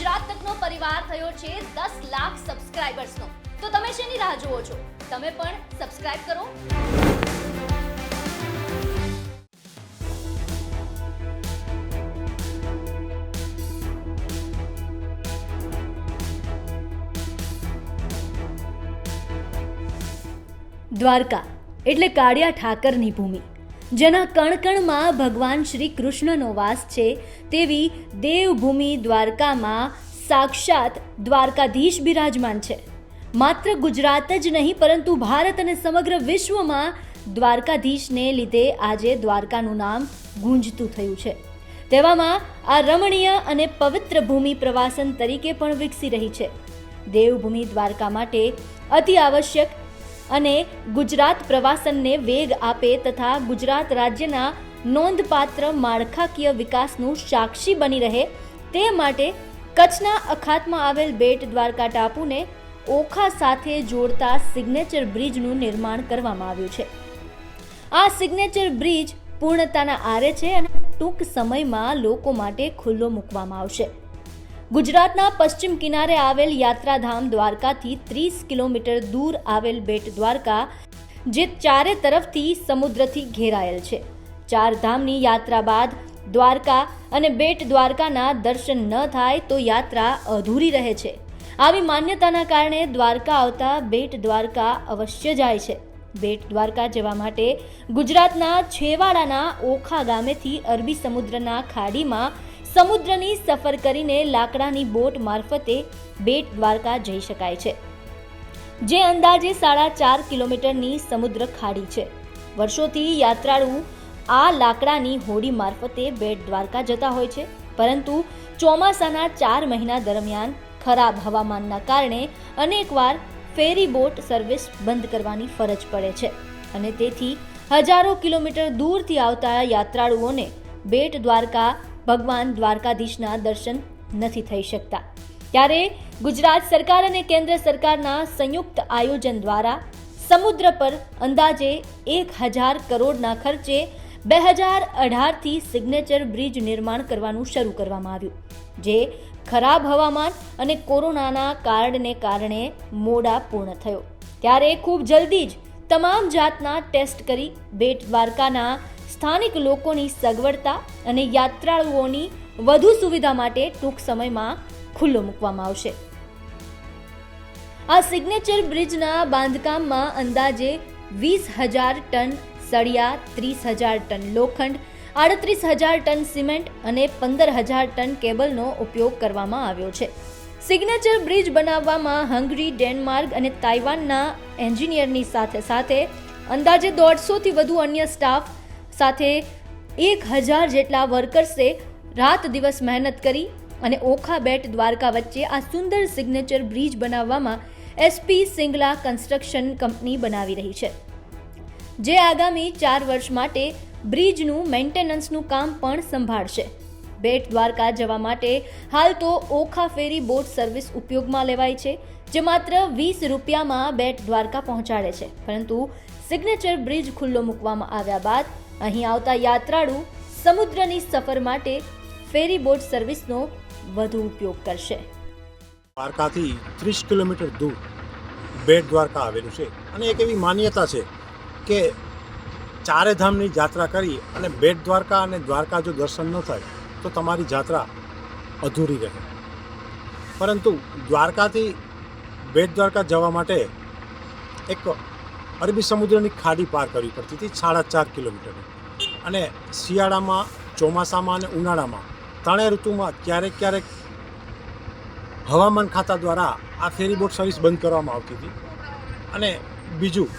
ગુજરાત તકનો પરિવાર થયો છે દસ લાખ સબસ્ક્રાઇબર્સનો. તો તમે શેની રાહ જુઓ છો? તમે પણ સબસ્ક્રાઇબ કરો. દ્વારકા, એટલે કાળિયા ઠાકરની ભૂમિ. જેના કણકણમાં ભગવાન શ્રી કૃષ્ણનો વાસ છે, તેવી દેવભૂમિ દ્વારકામાં સાક્ષાત દ્વારકાધીશ બિરાજમાન છે. માત્ર ગુજરાત જ નહીં, પરંતુ ભારત અને સમગ્ર વિશ્વમાં દ્વારકાધીશને લીધે આજે દ્વારકાનું નામ ગુંજતું થયું છે. તેવામાં આ રમણીય અને પવિત્ર ભૂમિ પ્રવાસન તરીકે પણ વિકસી રહી છે. દેવભૂમિ દ્વારકા માટે અતિ આવશ્યક અને ગુજરાત પ્રવાસનને વેગ આપે તથા ગુજરાત રાજ્યના નોંધપાત્ર માળખાકીય વિકાસનું સાક્ષી બની રહે તે માટે કચ્છના અખાતમાં આવેલ બેટ દ્વારકા ટાપુને ઓખા સાથે જોડતા સિગ્નેચર બ્રિજનું નિર્માણ કરવામાં આવ્યું છે. આ સિગ્નેચર બ્રિજ પૂર્ણતાના આરે છે અને ટૂંક સમયમાં લોકો માટે ખુલ્લો મૂકવામાં આવશે. ગુજરાતના પશ્ચિમ કિનારે આવેલ યાત્રાધામ દ્વારકાથી ત્રીસ કિલોમીટર દૂર આવેલ બેટ દ્વારકા, જે ચારે તરફથી સમુદ્રથી ઘેરાયેલ છે. ચાર ધામની યાત્રા બાદ દ્વારકા અને બેટ દ્વારકાના દર્શન ન થાય તો યાત્રા અધૂરી રહે છે. આવી માન્યતાના કારણે દ્વારકા આવતા બેટ દ્વારકા અવશ્ય જાય છે. બેટ દ્વારકા જવા માટે ગુજરાતના છેવાડાના ઓખા ગામેથી અરબી સમુદ્રના ખાડીમાં સમુદ્રની સફર કરીને લાકડાની બોટ મારફતે બેટ દ્વારકા જઈ શકાય છે, જે અંદાજે સાડા ચાર કિલોમીટરની સમુદ્ર ખાડી છે. વર્ષોથી યાત્રાળુ આ લાકડાની હોડી મારફતે બેટ દ્વારકા જતા હોય છે, પરંતુ ચોમાસાના ચાર મહિના દરમિયાન ખરાબ હવામાનના કારણે અનેકવાર ફેરી બોટ સર્વિસ બંધ કરવાની ફરજ પડે છે અને તેથી હજારો કિલોમીટર દૂરથી આવતા યાત્રાળુઓને બેટ દ્વારકા ભગવાન દ્વારકાધીશના દર્શન નથી થઈ શકતા. ત્યારે ગુજરાત સરકાર અને કેન્દ્ર સરકારના સંયુક્ત આયોજન દ્વારા સમુદ્ર પર અંદાજે એક હજાર કરોડના ખર્ચે બે હજાર અઢારથી સિગ્નેચર બ્રિજ નિર્માણ કરવાનું શરૂ કરવામાં આવ્યું, જે ખરાબ હવામાન અને કોરોનાના કારણને કારણે મોડા પૂર્ણ થયો. ત્યારે ખૂબ જલ્દી જ તમામ જાતના ટેસ્ટ કરી બેટ દ્વારકાના સ્થાનિક લોકોની સગવડતા અને યાત્રાળુઓની વધુ સુવિધા માટે ટૂંક સમયમાં ખુલ્લો મૂકવામાં આવશે. આ સિગ્નેચર બ્રિજના બાંધકામમાં અંદાજે વીસ હજાર ટન સળિયા, ત્રીસ હજાર ટન લોખંડ, આડત્રીસ હજાર ટન સિમેન્ટ અને પંદર હજાર ટન કેબલનો ઉપયોગ કરવામાં આવ્યો છે. સિગ્નેચર બ્રિજ બનાવવામાં હંગરી, ડેનમાર્ક અને તાઇવાનના એન્જિનિયરની સાથે સાથે અંદાજે દોઢસોથી વધુ અન્ય સ્ટાફ સાથે એક હજાર જેટલા વર્કર્સે રાત દિવસ મહેનત કરી અને ઓખા બેટ દ્વારકા વચ્ચે આ સુંદર સિગ્નેચર બ્રિજ બનાવવામાં એસપી સિંગલા કન્સ્ટ્રક્શન કંપની બનાવી રહી છે. જે આગામી ચાર વર્ષ માટે બ્રિજનું મેન્ટેનન્સનું કામ પણ સંભાળશે. બેટ દ્વારકા જવા માટે હાલ તો ઓખા ફેરી બોટ સર્વિસ ઉપયોગમાં લેવાય છે, જે માત્ર વીસ રૂપિયામાં બેટ દ્વારકા પહોંચાડે છે. પરંતુ સિગ્નેચર બ્રિજ ખુલ્લો મૂકવામાં આવ્યા બાદ અહીં આવતા યાત્રાળુ સમુદ્રની સફર માટે ફેરી બોટ સર્વિસનો વધુ ઉપયોગ કરશે. દ્વારકાથી ત્રીસ કિલોમીટર દૂર બેટ દ્વારકા આવેલું છે અને એક એવી માન્યતા છે કે ચારે ધામની યાત્રા કરી અને બેટ દ્વારકા અને દ્વારકા જો દર્શન ન થાય, તો તમારી યાત્રા અધૂરી રહે. પરંતુ દ્વારકાથી બેટ દ્વારકા જવા માટે એક અરબી સમુદ્રની ખાડી પાર કરવી પડતી હતી, સાડા ચાર કિલોમીટરની અને શિયાળામાં, ચોમાસામાં અને ઉનાળામાં ત્રણેય ઋતુમાં ક્યારેક ક્યારેક હવામાન ખાતા દ્વારા આ ફેરી બોટ સર્વિસ બંધ કરવામાં આવતી હતી. અને બીજું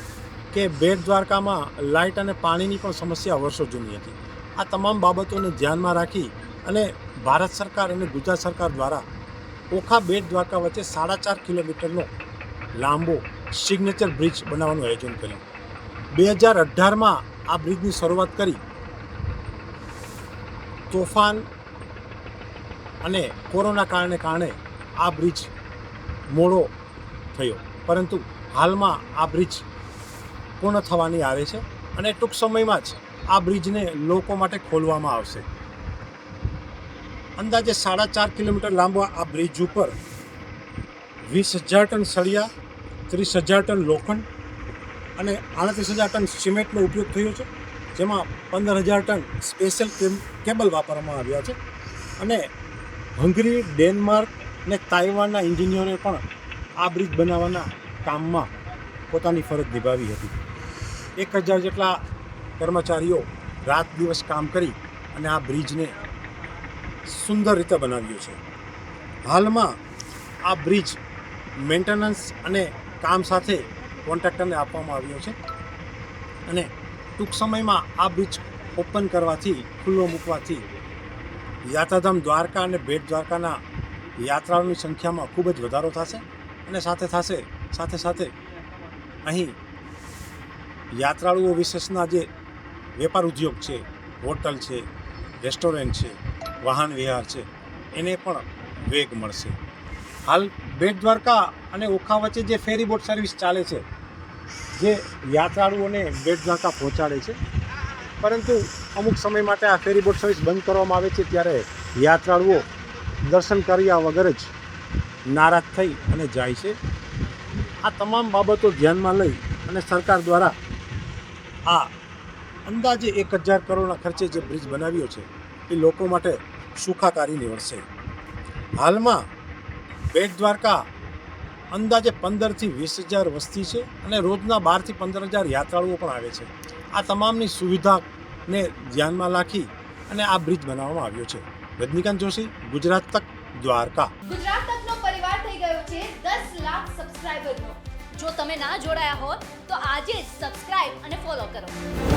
કે બેટ દ્વારકામાં લાઇટ અને પાણીની પણ સમસ્યા વર્ષો જૂની હતી. આ તમામ બાબતોને ધ્યાનમાં રાખી અને ભારત સરકાર અને ગુજરાત સરકાર દ્વારા ઓખા બેટ દ્વારકા વચ્ચે સાડા ચાર કિલોમીટરનો લાંબો સિગ્નેચર બ્રિજ બનાવવાનું આયોજન કર્યું. બે હજાર અઢારમાં આ બ્રિજની શરૂઆત કરી તોફાન અને કોરોના કારણે કારણે આ બ્રિજ મોડો થયો. પરંતુ હાલમાં આ બ્રિજ પૂર્ણ થવાની આવે છે અને ટૂંક સમયમાં જ આ બ્રિજને લોકો માટે ખોલવામાં આવશે. અંદાજે સાડા ચાર કિલોમીટર લાંબો આ બ્રિજ ઉપર વીસ હજાર ટન સળિયા ત્રીસ હજાર ટન લોખંડ અને આડત્રીસ હજાર ટન સિમેન્ટનો ઉપયોગ થયો છે, જેમાં પંદર હજાર ટન સ્પેશિયલ કેબલ વાપરવામાં આવ્યા છે. અને હંગરી, ડેનમાર્ક અને તાઇવાનના એન્જિનિયરોએ પણ આ બ્રિજ બનાવવાના કામમાં પોતાની ફરજ નિભાવી હતી. એક હજાર જેટલા કર્મચારીઓ રાત દિવસ કામ કરી અને આ બ્રિજને સુંદર રીતે બનાવ્યું છે. હાલમાં આ બ્રિજ મેન્ટેનન્સ અને કામ સાથે કોન્ટ્રાક્ટરને આપવામાં આવ્યો છે. અને ટૂંક સમયમાં આ બ્રિજ ઓપન કરવાથી, ખુલ્લો મૂકવાથી યાત્રાધામ દ્વારકા અને બેટ દ્વારકાના યાત્રાળુની સંખ્યામાં ખૂબ જ વધારો થશે અને સાથે થશે, સાથે સાથે અહીં યાત્રાળુઓ વિશેષના જે વેપાર ઉદ્યોગ છે, હોટલ છે, રેસ્ટોરન્ટ છે, વાહન વ્યવહાર છે, એને પણ વેગ મળશે. હાલ બેટ દ્વારકા અને ઓખા વચ્ચે જે ફેરી બોટ સર્વિસ ચાલે છે, જે યાત્રાળુઓને બેટ દ્વારકા પહોંચાડે છે. પરંતુ અમુક સમય માટે આ ફેરી બોટ સર્વિસ બંધ કરવામાં આવે છે ત્યારે યાત્રાળુઓ દર્શન કર્યા વગર જ નારાજ થઈ અને જાય છે. આ તમામ બાબતો ધ્યાનમાં લઈ અને સરકાર દ્વારા આ અંદાજે એક હજાર કરોડના ખર્ચે જે બ્રિજ બનાવ્યો છે, એ લોકો માટે સુખાકારી નીવડશે. હાલમાં બેટ દ્વારકા અંદાજે પંદરથી વીસ હજાર વસ્તી છે અને રોજના બારથી પંદર હજાર યાત્રાળુઓ પણ આવે છે. આ તમામની સુવિધાને ધ્યાનમાં રાખી અને આ બ્રિજ બનાવવામાં આવ્યો છે. રજનીકાંત જોશી, ગુજરાત તક, દ્વારકા. ગુજરાત તકનો પરિવાર થઈ ગયો છે 10 લાખ સબસ્ક્રાઇબરનો જો તમે ના જોડાયા હો તો આજે સબસ્ક્રાઇબ અને ફોલો કરો.